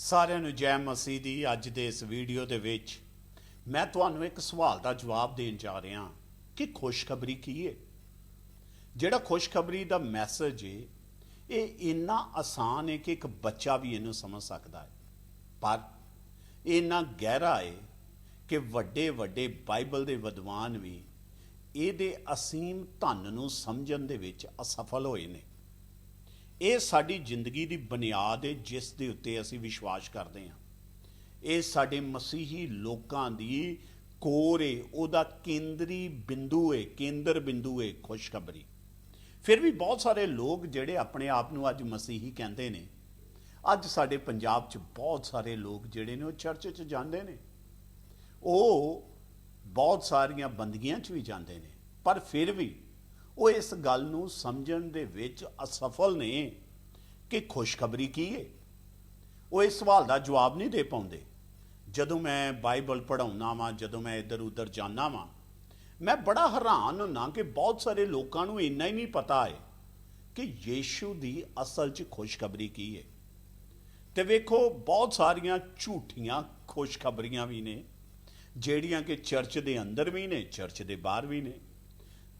ਸਾਰਿਆਂ ਨੂੰ ਜੈ ਮਸੀਹ ਦੀ ਅੱਜ ਦੇ ਇਸ ਵੀਡੀਓ ਦੇ ਵਿੱਚ ਮੈਂ ਤੁਹਾਨੂੰ ਇੱਕ ਸਵਾਲ ਦਾ ਜਵਾਬ ਦੇਣ ਜਾ ਰਿਹਾ ਕਿ ਖੁਸ਼ਖਬਰੀ ਕੀ ਹੈ ਜਿਹੜਾ ਖੁਸ਼ਖਬਰੀ ਦਾ ਮੈਸੇਜ ਹੈ ਇਹ ਇੰਨਾ ਆਸਾਨ ਹੈ ਕਿ ਇੱਕ ਬੱਚਾ ਵੀ ਇਹਨੂੰ ਸਮਝ ਸਕਦਾ ਹੈ ਪਰ ਇਹ ਇੰਨਾ ਗਹਿਰਾ ਹੈ ਕਿ ਵੱਡੇ ਵੱਡੇ ਬਾਈਬਲ ਦੇ ਵਿਦਵਾਨ ਵੀ ਇਹਦੇ ਅਸੀਮ ਧਨ ਨੂੰ ਸਮਝਣ ਦੇ ਵਿੱਚ ਅਸਫਲ ਹੋਏ ਨੇ। ਇਹ ਸਾਡੀ ਜ਼ਿੰਦਗੀ ਦੀ ਬੁਨਿਆਦ ਹੈ, ਜਿਸ ਦੇ ਉੱਤੇ ਅਸੀਂ ਵਿਸ਼ਵਾਸ ਕਰਦੇ ਹਾਂ। ਇਹ ਸਾਡੇ ਮਸੀਹੀ ਲੋਕਾਂ ਦੀ ਕੋਰ ਹੈ, ਉਹਦਾ ਕੇਂਦਰੀ ਬਿੰਦੂ ਹੈ, ਕੇਂਦਰ ਬਿੰਦੂ ਹੈ, ਖੁਸ਼ਖਬਰੀ। ਫਿਰ ਵੀ ਬਹੁਤ ਸਾਰੇ ਲੋਕ ਜਿਹੜੇ ਆਪਣੇ ਆਪ ਨੂੰ ਅੱਜ ਮਸੀਹੀ ਕਹਿੰਦੇ ਨੇ, ਅੱਜ ਸਾਡੇ ਪੰਜਾਬ 'ਚ ਬਹੁਤ ਸਾਰੇ ਲੋਕ ਜਿਹੜੇ ਨੇ ਉਹ ਚਰਚ 'ਚ ਜਾਂਦੇ ਨੇ। ਉਹ ਬਹੁਤ ਸਾਰੀਆਂ ਬੰਦਗੀਆਂ 'ਚ ਵੀ ਜਾਂਦੇ ਨੇ, ਪਰ ਫਿਰ ਵੀ ਉਹ ਇਸ ਗੱਲ ਨੂੰ ਸਮਝਣ ਦੇ ਵਿੱਚ ਅਸਫਲ ਨੇ ਕਿ ਖੁਸ਼ਖਬਰੀ ਕੀ ਹੈ ਉਹ ਇਸ ਸਵਾਲ ਦਾ ਜਵਾਬ ਨਹੀਂ ਦੇ ਪਾਉਂਦੇ। ਜਦੋਂ ਮੈਂ ਬਾਈਬਲ ਪੜ੍ਹਾਉਣਾ ਵਾਂ, ਜਦੋਂ ਮੈਂ ਇੱਧਰ ਉੱਧਰ ਜਾਣਾ ਵਾਂ, ਮੈਂ ਬੜਾ ਹੈਰਾਨ ਹੁੰਨਾ ਕਿ ਬਹੁਤ ਸਾਰੇ ਲੋਕਾਂ ਨੂੰ ਇੰਨਾ ਹੀ ਨਹੀਂ ਪਤਾ ਹੈ ਕਿ ਯੀਸ਼ੂ ਦੀ ਅਸਲ 'ਚ ਖੁਸ਼ਖਬਰੀ ਕੀ ਹੈ ਤੇ ਵੇਖੋ, ਬਹੁਤ ਸਾਰੀਆਂ ਝੂਠੀਆਂ ਖੁਸ਼ਖਬਰੀਆਂ ਵੀ ਨੇ, ਜਿਹੜੀਆਂ ਕਿ ਚਰਚ ਦੇ ਅੰਦਰ ਵੀ ਨੇ, ਚਰਚ ਦੇ ਬਾਹਰ ਵੀ ਨੇ।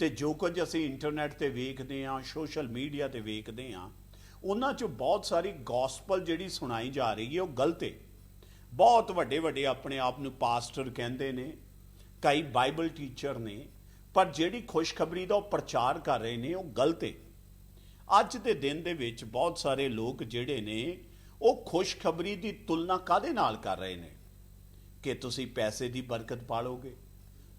ਤੇ ਜੋ ਕੁਝ ਅਸੀਂ ਇੰਟਰਨੈਟ ਤੇ ਵੇਖਦੇ ਹਾਂ ਸੋਸ਼ਲ ਮੀਡੀਆ ਤੇ ਵੇਖਦੇ ਹਾਂ, ਉਹਨਾਂ 'ਚ ਬਹੁਤ ਸਾਰੀ ਗੋਸਪਲ ਜਿਹੜੀ ਸੁਣਾਈ ਜਾ ਰਹੀ ਹੈ, ਉਹ ਗਲਤ ਹੈ। ਬਹੁਤ ਵੱਡੇ ਵੱਡੇ ਆਪਣੇ ਆਪ ਨੂੰ ਪਾਸਟਰ ਕਹਿੰਦੇ ਨੇ, ਕਈ ਬਾਈਬਲ ਟੀਚਰ ਨੇ, ਪਰ ਜਿਹੜੀ ਖੁਸ਼ਖਬਰੀ ਦਾ ਉਹ ਪ੍ਰਚਾਰ ਕਰ ਰਹੇ ਨੇ, ਉਹ ਗਲਤ ਹੈ। ਅੱਜ ਦੇ ਦਿਨ ਦੇ ਵਿੱਚ ਬਹੁਤ ਸਾਰੇ ਲੋਕ ਜਿਹੜੇ ਨੇ, ਉਹ ਖੁਸ਼ਖਬਰੀ ਦੀ ਤੁਲਨਾ ਕਾਦੇ ਨਾਲ ਕਰ ਰਹੇ ਨੇ? ਕਿ ਤੁਸੀਂ ਪੈਸੇ ਦੀ ਬਰਕਤ ਪਾਲੋਗੇ?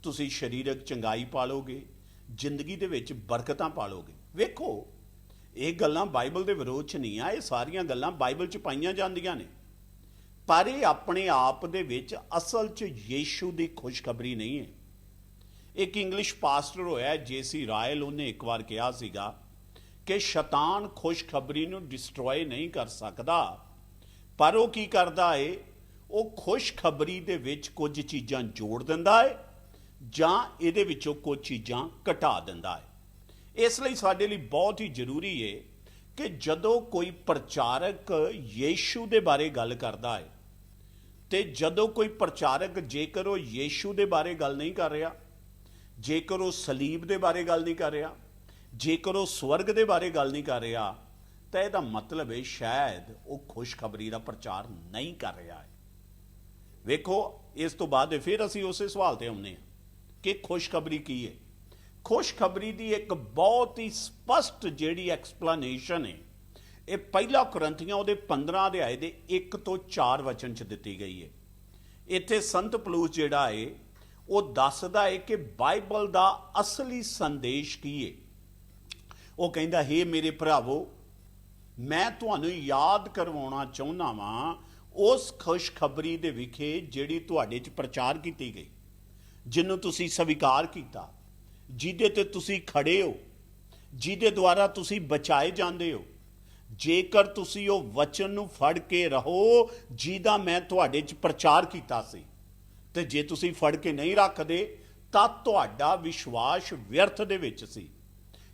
ਤੁਸੀਂ ਸਰੀਰਕ ਚੰਗਾਈ ਪਾਲੋਗੇ? ਜ਼ਿੰਦਗੀ ਦੇ ਵਿੱਚ ਬਰਕਤਾਂ ਪਾਲੋਗੇ। ਵੇਖੋ, ਇਹ ਗੱਲਾਂ ਬਾਈਬਲ ਦੇ ਵਿਰੋਧ 'ਚ ਨਹੀਂ ਆ, ਇਹ ਸਾਰੀਆਂ ਗੱਲਾਂ ਬਾਈਬਲ 'ਚ ਪਾਈਆਂ ਜਾਂਦੀਆਂ ਨੇ। ਪਰ ਇਹ ਆਪਣੇ ਆਪ ਦੇ ਵਿੱਚ ਅਸਲ 'ਚ ਯੀਸ਼ੂ ਦੀ ਖੁਸ਼ਖਬਰੀ ਨਹੀਂ ਹੈ। ਇੱਕ ਇੰਗਲਿਸ਼ ਪਾਸਟਰ ਹੋਇਆ ਜੇਸੀ ਰਾਇਲ, ਉਹਨੇ ਇੱਕ ਵਾਰ ਕਿਹਾ ਸੀਗਾ ਕਿ ਸ਼ੈਤਾਨ ਖੁਸ਼ਖਬਰੀ ਨੂੰ ਡਿਸਟਰੋਏ ਨਹੀਂ ਕਰ ਸਕਦਾ। ਪਰ ਉਹ ਕੀ ਕਰਦਾ ਏ? ਉਹ ਖੁਸ਼ਖਬਰੀ ਦੇ ਵਿੱਚ ਕੁਝ ਚੀਜ਼ਾਂ ਜੋੜ ਦਿੰਦਾ ਏ। ਜਾਂ ਇਹਦੇ ਵਿੱਚੋਂ ਕੁਝ ਚੀਜ਼ਾਂ ਘਟਾ ਦਿੰਦਾ ਹੈ। ਇਸ ਲਈ ਸਾਡੇ ਲਈ ਬਹੁਤ ਹੀ ਜ਼ਰੂਰੀ ਹੈ ਕਿ ਜਦੋਂ ਕੋਈ ਪ੍ਰਚਾਰਕ ਯੀਸ਼ੂ ਦੇ ਬਾਰੇ ਗੱਲ ਕਰਦਾ ਹੈ, ਤੇ ਜਦੋਂ ਕੋਈ ਪ੍ਰਚਾਰਕ ਜੇਕਰ ਉਹ ਯੀਸ਼ੂ ਦੇ ਬਾਰੇ ਗੱਲ ਨਹੀਂ ਕਰ ਰਿਹਾ, ਜੇਕਰ ਉਹ ਸਲੀਬ ਦੇ ਬਾਰੇ ਗੱਲ ਨਹੀਂ ਕਰ ਰਿਹਾ, ਜੇਕਰ ਉਹ ਸਵਰਗ ਦੇ ਬਾਰੇ ਗੱਲ ਨਹੀਂ ਕਰ ਰਿਹਾ, ਤਾਂ ਇਹਦਾ ਮਤਲਬ ਹੈ ਸ਼ਾਇਦ ਉਹ ਖੁਸ਼ਖਬਰੀ ਦਾ ਪ੍ਰਚਾਰ ਨਹੀਂ ਕਰ ਰਿਹਾ ਹੈ। ਵੇਖੋ, ਇਸ ਤੋਂ ਬਾਅਦ ਫਿਰ ਅਸੀਂ ਉਸੇ ਸਵਾਲ ਤੇ ਆਉਂਦੇ ਹਾਂ। ਕਿ ਖੁਸ਼ਖਬਰੀ ਕੀ ਹੈ? ਖੁਸ਼ਖਬਰੀ ਦੀ ਇੱਕ ਬਹੁਤ ਹੀ ਸਪਸ਼ਟ ਜਿਹੜੀ ਐਕਸਪਲੇਨੇਸ਼ਨ ਹੈ, ਇਹ ਪਹਿਲਾ ਕੁਰੰਥੀਆਂ ਉਹਦੇ 15 ਅਧਿਆਏ ਦੇ 1 ਤੋਂ 4 ਵਚਨ ਚ ਦਿੱਤੀ ਗਈ ਹੈ। ਇੱਥੇ ਸੰਤ ਪਲੂਸ ਜਿਹੜਾ ਹੈ, ਉਹ ਦੱਸਦਾ ਹੈ ਕਿ ਬਾਈਬਲ ਦਾ ਅਸਲੀ ਸੰਦੇਸ਼ ਕੀ ਹੈ? ਉਹ ਕਹਿੰਦਾ, ਹੈ ਮੇਰੇ ਭਰਾਵੋ, ਮੈਂ ਤੁਹਾਨੂੰ ਯਾਦ ਕਰਵਾਉਣਾ ਚਾਹੁੰਦਾ ਵਾਂ, ਉਸ ਖੁਸ਼ਖਬਰੀ ਦੇ ਵਿਖੇ ਜਿਹੜੀ ਤੁਹਾਡੇ 'ਚ ਪ੍ਰਚਾਰ ਕੀਤੀ ਗਈ। ਜਿਹਨੂੰ ਤੁਸੀਂ ਸਵੀਕਾਰ ਕੀਤਾ, ਜਿਹਦੇ ਤੇ ਤੁਸੀਂ ਖੜੇ ਹੋ, ਜਿਹਦੇ ਦੁਆਰਾ ਤੁਸੀਂ ਬਚਾਏ ਜਾਂਦੇ ਹੋ, ਜੇਕਰ ਤੁਸੀਂ ਉਹ ਵਚਨ ਨੂੰ ਫੜ ਕੇ ਰਹੋ ਜਿਹਦਾ ਮੈਂ ਤੁਹਾਡੇ 'ਚ ਪ੍ਰਚਾਰ ਕੀਤਾ ਸੀ, ਤੇ ਜੇ ਤੁਸੀਂ ਫੜ ਕੇ ਨਹੀਂ ਰੱਖਦੇ, ਤਾਂ ਤੁਹਾਡਾ ਵਿਸ਼ਵਾਸ ਵਿਅਰਥ ਦੇ ਵਿੱਚ ਸੀ।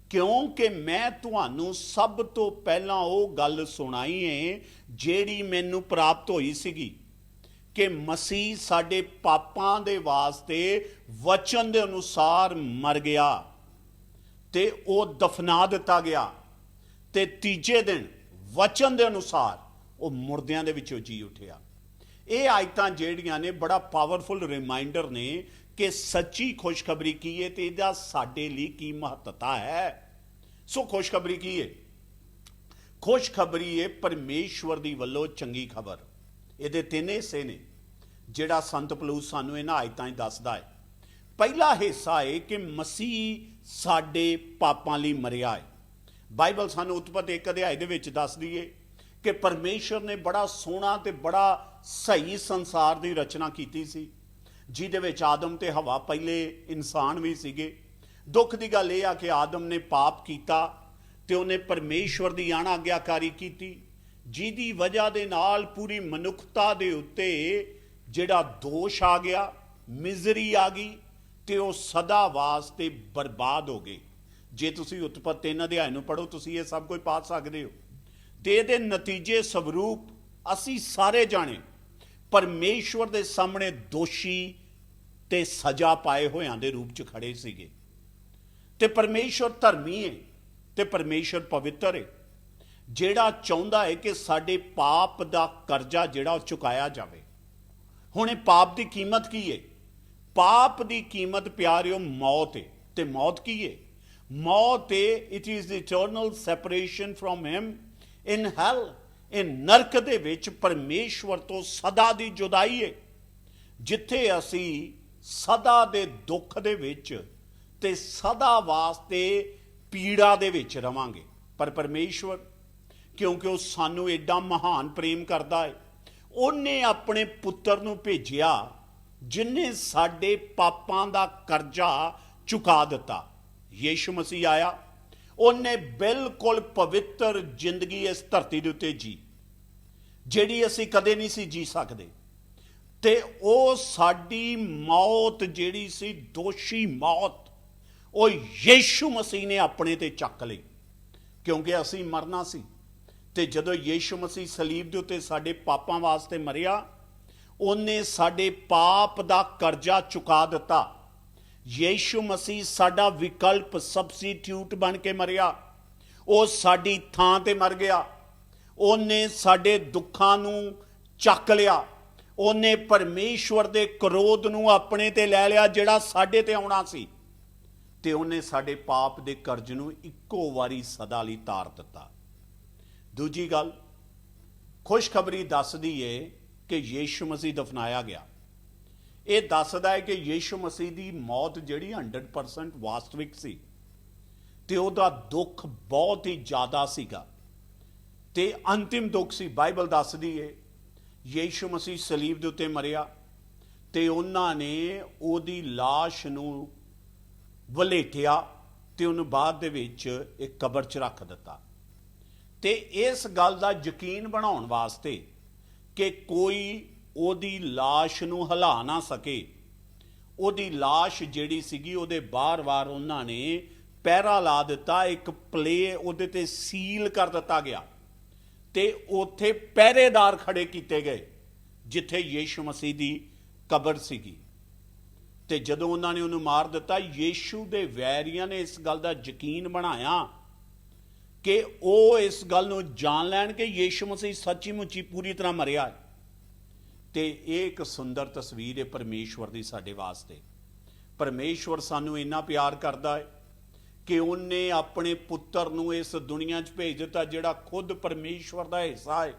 ਕਿਉਂਕਿ ਮੈਂ ਤੁਹਾਨੂੰ ਸਭ ਤੋਂ ਪਹਿਲਾਂ ਉਹ ਗੱਲ ਸੁਣਾਈ ਹੈ ਜਿਹੜੀ ਮੈਨੂੰ ਪ੍ਰਾਪਤ ਹੋਈ ਸੀਗੀ। ਕਿ ਮਸੀਹ ਸਾਡੇ ਪਾਪਾਂ ਦੇ ਵਾਸਤੇ ਵਚਨ ਦੇ ਅਨੁਸਾਰ ਮਰ ਗਿਆ ਤੇ ਉਹ ਦਫਨਾ ਦਿੱਤਾ ਗਿਆ ਤੇ ਤੀਜੇ ਦਿਨ ਵਚਨ ਦੇ ਅਨੁਸਾਰ ਉਹ ਮੁਰਦਿਆਂ ਦੇ ਵਿੱਚੋਂ ਜੀ ਉੱਠਿਆ। ਇਹ ਆਇਤਾਂ ਜਿਹੜੀਆਂ ਨੇ ਬੜਾ ਪਾਵਰਫੁਲ ਰਿਮਾਈਂਡਰ ਨੇ ਕਿ ਸੱਚੀ ਖੁਸ਼ਖਬਰੀ ਕੀ ਹੈ ਤੇ ਇਹਦਾ ਸਾਡੇ ਲਈ ਕੀ ਮਹੱਤਤਾ ਹੈ। ਸੋ ਖੁਸ਼ਖਬਰੀ ਕੀ ਹੈ ਖੁਸ਼ਖਬਰੀ ਹੈ ਪਰਮੇਸ਼ਵਰ ਦੀ ਵੱਲੋਂ ਚੰਗੀ ਖਬਰ। ਇਹਦੇ ਤਿੰਨ ਹਿੱਸੇ ਨੇ। ਜਿਹੜਾ ਸੰਤ ਪਲੂਸ ਸਾਨੂੰ ਇਹਨਾਂ ਆਇਤਾਂ 'ਚ ਦੱਸਦਾ ਹੈ। ਪਹਿਲਾ ਹਿੱਸਾ ਹੈ ਕਿ ਮਸੀਹ ਸਾਡੇ ਪਾਪਾਂ ਲਈ ਮਰਿਆ ਹੈ। ਬਾਈਬਲ ਸਾਨੂੰ ਉਤਪਤ ਇੱਕ ਅਧਿਆਇ ਦੇ ਵਿੱਚ ਦੱਸਦੀ ਹੈ ਕਿ ਪਰਮੇਸ਼ਰ ਨੇ ਬੜਾ ਸੋਹਣਾ ਤੇ ਬੜਾ ਸਹੀ ਸੰਸਾਰ ਦੀ ਰਚਨਾ ਕੀਤੀ ਸੀ, ਜਿਹਦੇ ਵਿੱਚ ਆਦਮ ਤੇ ਹਵਾ ਪਹਿਲੇ ਇਨਸਾਨ ਵੀ ਸੀਗੇ। ਦੁੱਖ ਦੀ ਗੱਲ ਇਹ ਆ ਕਿ ਆਦਮ ਨੇ ਪਾਪ ਕੀਤਾ ਤੇ ਉਹਨੇ ਪਰਮੇਸ਼ਵਰ ਦੀ ਆਣਾ ਆਗਿਆਕਾਰੀ ਕੀਤੀ, ਜਿਹਦੀ ਵਜ੍ਹਾ ਦੇ ਨਾਲ ਪੂਰੀ ਮਨੁੱਖਤਾ ਦੇ ਉੱਤੇ ਜਿਹੜਾ ਦੋਸ਼ ਆ ਗਿਆ, ਮਿਜ਼ਰੀ ਆ ਗਈ ਤੇ ਉਹ ਸਦਾ ਵਾਸਤੇ ਬਰਬਾਦ ਹੋ ਗਏ। ਜੇ ਤੁਸੀਂ ਉਤਪਤ ਤਿੰਨ ਅਧਿਆਇ ਨੂੰ ਪੜੋ ਤੁਸੀਂ ਇਹ ਸਭ ਕੁਝ ਪਾ ਸਕਦੇ ਹੋ। ਤੇ ਇਹਦੇ ਨਤੀਜੇ ਸਵਰੂਪ ਅਸੀਂ ਸਾਰੇ ਜਾਣੇ ਪਰਮੇਸ਼ਵਰ ਦੇ ਸਾਹਮਣੇ ਦੋਸ਼ੀ ਤੇ ਸਜ਼ਾ ਪਾਏ ਹੋਇਆਂ ਦੇ ਰੂਪ 'ਚ ਖੜੇ ਸੀਗੇ। ਤੇ ਪਰਮੇਸ਼ਵਰ ਧਰਮੀ ਹੈ ਤੇ ਪਰਮੇਸ਼ਵਰ ਪਵਿੱਤਰ ਹੈ ਜਿਹੜਾ ਚਾਹੁੰਦਾ ਹੈ ਕਿ ਸਾਡੇ ਪਾਪ ਦਾ ਕਰਜ਼ਾ ਜਿਹੜਾ ਉਹ ਚੁਕਾਇਆ ਜਾਵੇ। ਹੁਣ ਇਹ ਪਾਪ ਦੀ ਕੀਮਤ ਕੀ ਹੈ ਪਾਪ ਦੀ ਕੀਮਤ ਪਿਆਰਿਓ, ਮੌਤ ਏ। ਤੇ ਮੌਤ ਕੀ ਹੈ ਮੌਤ ਏ it is the eternal separation from him in hell in ਨਰਕ ਦੇ ਵਿੱਚ ਪਰਮੇਸ਼ਵਰ ਤੋਂ ਸਦਾ ਦੀ ਜੁਦਾਈ ਹੈ ਜਿੱਥੇ ਅਸੀਂ ਸਦਾ ਦੇ ਦੁੱਖ ਦੇ ਵਿੱਚ ਤੇ ਸਦਾ ਵਾਸਤੇ ਪੀੜਾ ਦੇ ਵਿੱਚ ਰਵਾਂਗੇ। ਪਰ ਪਰਮੇਸ਼ਵਰ, ਕਿਉਂਕਿ ਉਹ ਸਾਨੂੰ ਐਡਾ ਮਹਾਨ ਪ੍ਰੇਮ ਕਰਦਾ ਹੈ ਉਹਨੇ ਆਪਣੇ ਪੁੱਤਰ ਨੂੰ ਭੇਜਿਆ, ਜਿਨੇ ਸਾਡੇ ਪਾਪਾਂ ਦਾ ਕਰਜ਼ਾ ਚੁਕਾ ਦਿੱਤਾ। ਯੀਸ਼ੂ ਮਸੀਹ ਆਇਆ। ਉਹਨੇ ਬਿਲਕੁਲ ਪਵਿੱਤਰ ਜ਼ਿੰਦਗੀ ਇਸ ਧਰਤੀ ਦੇ ਉੱਤੇ ਜੀ, ਜਿਹੜੀ ਅਸੀਂ ਕਦੇ ਨਹੀਂ ਸੀ ਜੀ ਸਕਦੇ। ਤੇ ਉਹ ਸਾਡੀ ਮੌਤ ਜਿਹੜੀ ਸੀ, ਦੋਸ਼ੀ ਮੌਤ, ਉਹ ਯੀਸ਼ੂ ਮਸੀਹ ਨੇ ਆਪਣੇ ਤੇ ਚੱਕ ਲਈ, ਕਿਉਂਕਿ ਅਸੀਂ ਮਰਨਾ ਸੀ। ਤੇ ਜਦੋਂ ਯੀਸ਼ੂ ਮਸੀਹ ਸਲੀਬ ਦੇ ਉੱਤੇ ਸਾਡੇ ਪਾਪਾਂ ਵਾਸਤੇ ਮਰਿਆ, ਉਹਨੇ ਸਾਡੇ ਪਾਪ ਦਾ ਕਰਜ਼ਾ ਚੁਕਾ ਦਿੱਤਾ। ਯੀਸ਼ੂ ਮਸੀਹ ਸਾਡਾ ਵਿਕਲਪ ਸਬਸਟੀਟਿਊਟ ਬਣ ਕੇ ਮਰਿਆ। ਉਹ ਸਾਡੀ ਥਾਂ ਤੇ ਮਰ ਗਿਆ। ਉਹਨੇ ਸਾਡੇ ਦੁੱਖਾਂ ਨੂੰ ਚੱਕ ਲਿਆ। ਉਹਨੇ ਪਰਮੇਸ਼ਵਰ ਦੇ ਕਰੋਧ ਨੂੰ ਆਪਣੇ ਤੇ ਲੈ ਲਿਆ, ਜਿਹੜਾ ਸਾਡੇ ਤੇ ਆਉਣਾ ਸੀ। ਤੇ ਉਹਨੇ ਸਾਡੇ ਪਾਪ ਦੇ ਕਰਜ਼ ਨੂੰ ਇੱਕੋ ਵਾਰੀ ਸਦਾ ਲਈ ਤਾਰ ਦਿੱਤਾ। ਦੂਜੀ ਗੱਲ, ਖੁਸ਼ਖਬਰੀ ਦੱਸਦੀ ਏ ਕਿ ਯੀਸ਼ੂ ਮਸੀਹ ਦਫਨਾਇਆ ਗਿਆ। ਇਹ ਦੱਸਦਾ ਹੈ ਕਿ ਯੀਸ਼ੂ ਮਸੀਹ ਦੀ ਮੌਤ ਜਿਹੜੀ 100% ਵਾਸਤਵਿਕ ਸੀ ਤੇ ਉਹਦਾ ਦੁੱਖ ਬਹੁਤ ਹੀ ਜ਼ਿਆਦਾ ਸੀਗਾ। ਤੇ ਅੰਤਿਮ ਦੁੱਖ ਸੀ। ਬਾਈਬਲ ਦੱਸਦੀ ਏ, ਯੀਸ਼ੂ ਮਸੀਹ ਸਲੀਬ ਦੇ ਉੱਤੇ ਮਰਿਆ ਤੇ ਉਹਨਾਂ ਨੇ ਉਹਦੀ লাশ ਨੂੰ ਵਲੇਟਿਆ ਤੇ ਉਹਨੂੰ ਬਾਅਦ ਦੇ ਵਿੱਚ ਇੱਕ ਕਬਰ 'ਚ ਰੱਖ ਦਿੱਤਾ। ਤੇ ਇਸ ਗੱਲ ਦਾ ਯਕੀਨ ਬਣਾਉਣ ਵਾਸਤੇ ਕਿ ਕੋਈ ਉਹਦੀ লাশ ਨੂੰ ਹਿਲਾ ਨਾ ਸਕੇ ਉਹਦੀ লাশ ਜਿਹੜੀ ਸੀਗੀ ਉਹਦੇ ਬਾਰ-ਬਾਰ ਉਹਨਾਂ ਨੇ ਪਹਿਰਾ ਲਾ ਦਿੱਤਾ ਇੱਕ ਪਲੇ ਉਹਦੇ ਤੇ ਸੀਲ ਕਰ ਦਿੱਤਾ ਗਿਆ ਤੇ ਉੱਥੇ ਪਹਿਰੇਦਾਰ ਖੜੇ ਕੀਤੇ ਗਏ ਜਿੱਥੇ ਯੀਸ਼ੂ ਮਸੀਹ ਦੀ ਕਬਰ ਸੀਗੀ ਤੇ ਜਦੋਂ ਉਹਨਾਂ ਨੇ ਉਹਨੂੰ ਮਾਰ ਦਿੱਤਾ ਯੀਸ਼ੂ ਦੇ ਵੈਰੀਆਂ ਨੇ ਇਸ ਗੱਲ ਦਾ ਯਕੀਨ ਬਣਾਇਆ ਕਿ ਉਹ ਇਸ ਗੱਲ ਨੂੰ ਜਾਣ ਲੈਣ ਕਿ ਯੀਸ਼ੂ ਮਸੀਹ ਸੱਚੀ ਮੁੱਚੀ ਪੂਰੀ ਤਰ੍ਹਾਂ ਮਰਿਆ ਹੈ। ਤੇ ਇਹ ਇੱਕ ਸੁੰਦਰ ਤਸਵੀਰ ਹੈ ਪਰਮੇਸ਼ਵਰ ਦੀ ਸਾਡੇ ਵਾਸਤੇ। ਪਰਮੇਸ਼ਵਰ ਸਾਨੂੰ ਇੰਨਾ ਪਿਆਰ ਕਰਦਾ ਹੈ ਕਿ ਉਹਨੇ ਆਪਣੇ ਪੁੱਤਰ ਨੂੰ ਇਸ ਦੁਨੀਆ 'ਚ ਭੇਜ ਦਿੱਤਾ, ਜਿਹੜਾ ਖੁਦ ਪਰਮੇਸ਼ਵਰ ਦਾ ਹਿੱਸਾ ਹੈ।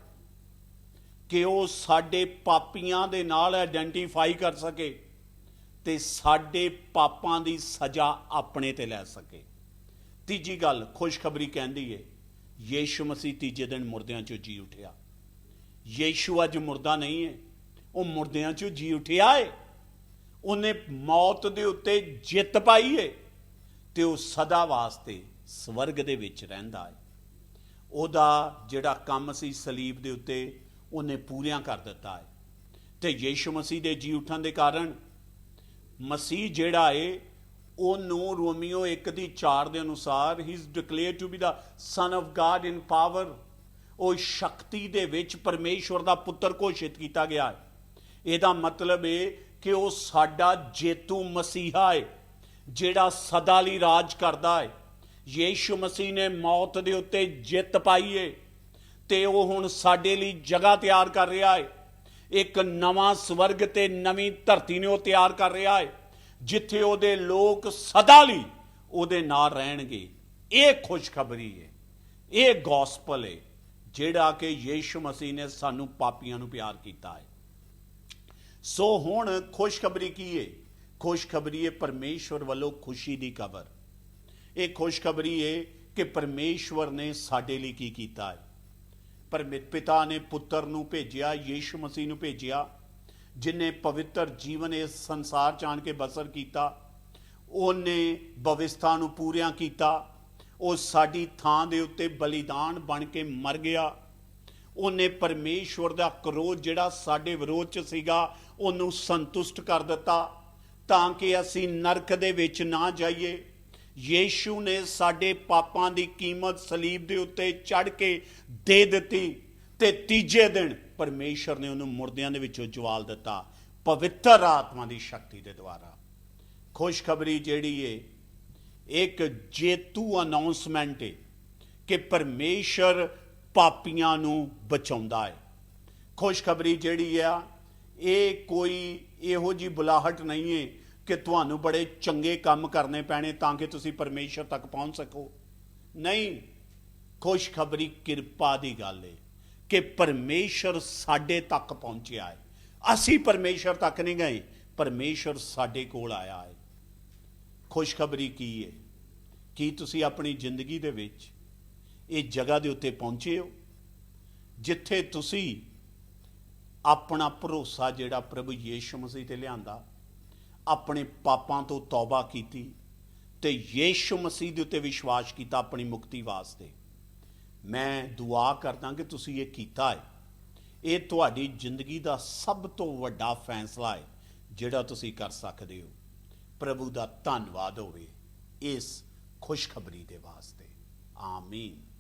ਕਿ ਉਹ ਸਾਡੇ ਪਾਪੀਆਂ ਦੇ ਨਾਲ ਆਇਡੈਂਟੀਫਾਈ ਕਰ ਸਕੇ ਤੇ ਸਾਡੇ ਪਾਪਾਂ ਦੀ ਸਜ਼ਾ ਆਪਣੇ ਤੇ ਲੈ ਸਕੇ। ਤੀਜੀ ਗੱਲ ਖੁਸ਼ਖਬਰੀ ਕਹਿੰਦੀ ਏ, ਯੀਸ਼ੂ ਮਸੀਹ ਤੀਜੇ ਦਿਨ ਮੁਰਦਿਆਂ 'ਚੋਂ ਜੀ ਉਠਿਆ। ਯੀਸ਼ੂ ਅੱਜ ਮੁਰਦਾ ਨਹੀਂ ਹੈ ਉਹ ਮੁਰਦਿਆਂ 'ਚੋਂ ਜੀ ਉਠਿਆ ਏ। ਉਹਨੇ ਮੌਤ ਦੇ ਉੱਤੇ ਜਿੱਤ ਪਾਈ ਏ ਤੇ ਉਹ ਸਦਾ ਵਾਸਤੇ ਸਵਰਗ ਦੇ ਵਿੱਚ ਰਹਿੰਦਾ ਹੈ ਉਹਦਾ ਜਿਹੜਾ ਕੰਮ ਸੀ ਸਲੀਬ ਦੇ ਉੱਤੇ, ਉਹਨੇ ਪੂਰਿਆਂ ਕਰ ਦਿੱਤਾ ਹੈ ਤੇ ਯੀਸ਼ੂ ਮਸੀਹ ਦੇ ਜੀ ਉਠਣ ਦੇ ਕਾਰਨ ਮਸੀਹ ਜਿਹੜਾ ਏ ਉਹਨੂੰ ਰੋਮੀਓ 1 ਦੀ 4 ਦੇ ਅਨੁਸਾਰ he is declare to be the son of God in power ਉਹ ਸ਼ਕਤੀ ਦੇ ਵਿੱਚ ਪਰਮੇਸ਼ਵਰ ਦਾ ਪੁੱਤਰ ਘੋਸ਼ਿਤ ਕੀਤਾ ਗਿਆ ਹੈ। ਇਹਦਾ ਮਤਲਬ ਇਹ ਕਿ ਉਹ ਸਾਡਾ ਜੇਤੂ ਮਸੀਹਾ ਹੈ, ਜਿਹੜਾ ਸਦਾ ਲਈ ਰਾਜ ਕਰਦਾ ਹੈ। ਯੀਸ਼ੂ ਮਸੀਹ ਨੇ ਮੌਤ ਦੇ ਉੱਤੇ ਜਿੱਤ ਪਾਈ ਏ ਤੇ ਉਹ ਹੁਣ ਸਾਡੇ ਲਈ ਜਗ੍ਹਾ ਤਿਆਰ ਕਰ ਰਿਹਾ ਹੈ। ਇੱਕ ਨਵਾਂ ਸਵਰਗ ਤੇ ਨਵੀਂ ਧਰਤੀ ਨੇ ਉਹ ਤਿਆਰ ਕਰ ਰਿਹਾ ਹੈ। ਜਿੱਥੇ ਉਹਦੇ ਲੋਕ ਸਦਾ ਲਈ ਉਹਦੇ ਨਾਲ ਰਹਿਣਗੇ। ਇਹ ਖੁਸ਼ਖਬਰੀ ਹੈ ਇਹ ਗੋਸਪਲ ਹੈ ਜਿਹੜਾ ਕਿ ਯੀਸ਼ੂ ਮਸੀਹ ਨੇ ਸਾਨੂੰ ਪਾਪੀਆਂ ਨੂੰ ਪਿਆਰ ਕੀਤਾ ਹੈ ਸੋ ਹੁਣ ਖੁਸ਼ਖਬਰੀ ਕੀ ਹੈ ਖੁਸ਼ਖਬਰੀ ਹੈ ਪਰਮੇਸ਼ਵਰ ਵੱਲੋਂ ਖੁਸ਼ੀ ਦੀ ਖਬਰ। ਇਹ ਖੁਸ਼ਖਬਰੀ ਹੈ ਕਿ ਪਰਮੇਸ਼ਵਰ ਨੇ ਸਾਡੇ ਲਈ ਕੀ ਕੀਤਾ ਹੈ ਪਰ ਪਿਤਾ ਨੇ ਪੁੱਤਰ ਨੂੰ ਭੇਜਿਆ, ਯੀਸ਼ੂ ਮਸੀਹ ਨੂੰ ਭੇਜਿਆ ਜਿਨੇ ਪਵਿੱਤਰ ਜੀਵਨ ਇਸ ਸੰਸਾਰ ਚ ਆਣ ਕੇ ਬਸਰ ਕੀਤਾ, ਉਹਨੇ ਭਵਿਸ਼ਤਾ ਨੂੰ ਪੂਰਿਆਂ ਕੀਤਾ, ਉਹ ਸਾਡੀ ਥਾਂ ਦੇ ਉੱਤੇ ਬਲੀਦਾਨ ਬਣ ਕੇ ਮਰ ਗਿਆ। ਉਹਨੇ ਪਰਮੇਸ਼ਵਰ ਦਾ ਕਰੋਧ ਜਿਹੜਾ ਸਾਡੇ ਵਿਰੋਧ ਚ ਸੀਗਾ, ਉਹਨੂੰ ਸੰਤੁਸ਼ਟ ਕਰ ਦਿੱਤਾ, ਤਾਂ ਕਿ ਅਸੀਂ ਨਰਕ ਦੇ ਵਿੱਚ ਨਾ ਜਾਈਏ। ਯੀਸ਼ੂ ਨੇ ਸਾਡੇ ਪਾਪਾਂ ਦੀ ਕੀਮਤ ਸਲੀਬ ਦੇ ਉੱਤੇ ਚੜ ਕੇ ਦੇ ਦਿੱਤੀ ਤੇ ਤੀਜੇ ਦਿਨ ਪਰਮੇਸ਼ਰ ਨੇ ਉਹਨੂੰ ਮੁਰਦਿਆਂ ਦੇ ਵਿੱਚੋਂ ਜਵਾਲ ਦਿੱਤਾ, ਪਵਿੱਤਰ ਆਤਮਾ ਦੀ ਸ਼ਕਤੀ ਦੇ ਦੁਆਰਾ। ਖੁਸ਼ਖਬਰੀ ਜਿਹੜੀ ਏ, ਇੱਕ ਜੇਤੂ ਅਨਾਉਂਸਮੈਂਟ ਏ ਕਿ ਪਰਮੇਸ਼ਰ ਪਾਪੀਆਂ ਨੂੰ ਬਚਾਉਂਦਾ ਹੈ ਖੁਸ਼ਖਬਰੀ ਜਿਹੜੀ ਆ, ਇਹ ਕੋਈ ਇਹੋ ਜੀ ਬੁਲਾਹਟ ਨਹੀਂ ਹੈ ਕਿ ਤੁਹਾਨੂੰ ਬੜੇ ਚੰਗੇ ਕੰਮ ਕਰਨੇ ਪੈਣੇ ਤਾਂ ਕਿ ਤੁਸੀਂ ਪਰਮੇਸ਼ਰ ਤੱਕ ਪਹੁੰਚ ਸਕੋ। ਨਹੀਂ, ਖੁਸ਼ਖਬਰੀ ਕਿਰਪਾ ਦੀ ਗੱਲ ਏ। ਕਿ ਪਰਮੇਸ਼ਰ ਸਾਡੇ ਤੱਕ ਪਹੁੰਚਿਆ ਹੈ। ਅਸੀਂ ਪਰਮੇਸ਼ਰ ਤੱਕ ਨਹੀਂ ਗਏ, ਪਰਮੇਸ਼ਰ ਸਾਡੇ ਕੋਲ ਆਇਆ ਹੈ। ਖੁਸ਼ਖਬਰੀ ਕੀ ਹੈ? ਕੀ ਤੁਸੀਂ ਆਪਣੀ ਜ਼ਿੰਦਗੀ ਦੇ ਵਿੱਚ ਇਹ ਜਗ੍ਹਾ ਦੇ ਉੱਤੇ ਪਹੁੰਚੇ ਹੋ, ਜਿੱਥੇ ਤੁਸੀਂ ਆਪਣਾ ਭਰੋਸਾ ਜਿਹੜਾ ਪ੍ਰਭੂ ਯੀਸ਼ੂ ਮਸੀਹ ਤੇ ਲਿਆਂਦਾ, ਆਪਣੇ ਪਾਪਾਂ ਤੋਂ ਤੌਬਾ ਕੀਤੀ ਤੇ ਯੀਸ਼ੂ ਮਸੀਹ ਦੇ ਉੱਤੇ ਵਿਸ਼ਵਾਸ ਕੀਤਾ ਆਪਣੀ ਮੁਕਤੀ ਵਾਸਤੇ? ਮੈਂ ਦੁਆ ਕਰਦਾ ਕਿ ਤੁਸੀਂ ਇਹ ਕੀਤਾ ਹੈ। ਇਹ ਤੁਹਾਡੀ ਜ਼ਿੰਦਗੀ ਦਾ ਸਭ ਤੋਂ ਵੱਡਾ ਫੈਸਲਾ ਹੈ, ਜਿਹੜਾ ਤੁਸੀਂ ਕਰ ਸਕਦੇ ਹੋ। ਪ੍ਰਭੂ ਦਾ ਧੰਨਵਾਦ ਹੋਵੇ ਇਸ ਖੁਸ਼ਖਬਰੀ ਦੇ ਵਾਸਤੇ। ਆਮੀਨ।